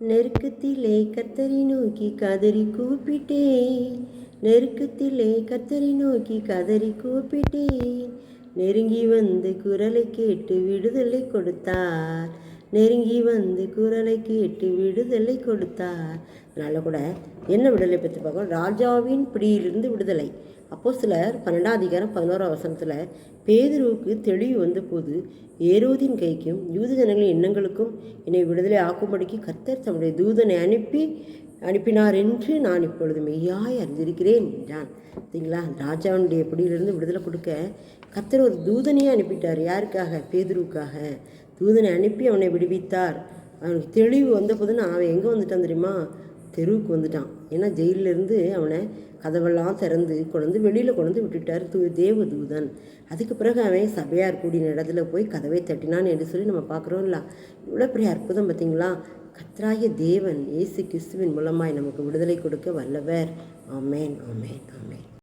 நெருக்கத்திலே கத்தரி நோக்கி கதறி கூப்பிட்டேன். நெருக்கத்திலே கத்தரி நோக்கி கதறி கூப்பிட்டேன். நெருங்கி வந்து குரலை கேட்டு விடுதலை கொடுத்தார். நெருங்கி வந்து குரலை கேட்டு விடுதலை கொடுத்தார். அதனால் கூட என்ன விடுதலை பற்றி பார்க்கணும்? ராஜாவின் பிடியிலிருந்து விடுதலை. அப்போ சிலர் பன்னெண்டாம் அதிகாரம் பதினோராம் வசனத்தில் பேதுருவுக்கு தெளிவு வந்த போது ஏரோதின் கைக்கும் யூத ஜனங்களின் எண்ணங்களுக்கும் என்னை விடுதலை ஆக்கும்படிக்கு கர்த்தர் தம்முடைய தூதனை அனுப்பி அனுப்பினார் என்று நான் இப்பொழுது மெய்யாய் அறிந்திருக்கிறேன் என்றான். சரிங்களா? ராஜாவுடைய பிடியிலிருந்து விடுதலை கொடுக்க கர்த்தர் ஒரு தூதனையே அனுப்பிட்டார். யாருக்காக? பேதுருவுக்காக. தூதனை அனுப்பி அவனை விடுவித்தார். அவனுக்கு தெளிவு வந்த போதுன்னு அவன் எங்கே வந்துட்டான் தெரியுமா? தெருவுக்கு வந்துட்டான். ஏன்னா ஜெயிலிருந்து அவனை கதவெல்லாம் திறந்து கொண்டு வெளியில் கொண்டு விட்டுட்டார் தூ தேவ தூதன் அதுக்கு பிறகு அவன் சபையார் கூடின இடத்துல போய் கதவை தட்டினான் என்று சொல்லி நம்ம பார்க்குறோம்ல. இவ்வளோ பெரிய அற்புதம் பார்த்தீங்களா? கத்ராய தேவன் இயேசு கிறிஸ்துவின் மூலமாய் நமக்கு விடுதலை கொடுக்க வல்லவர். ஆமேன் ஆமேன் ஆமேன்.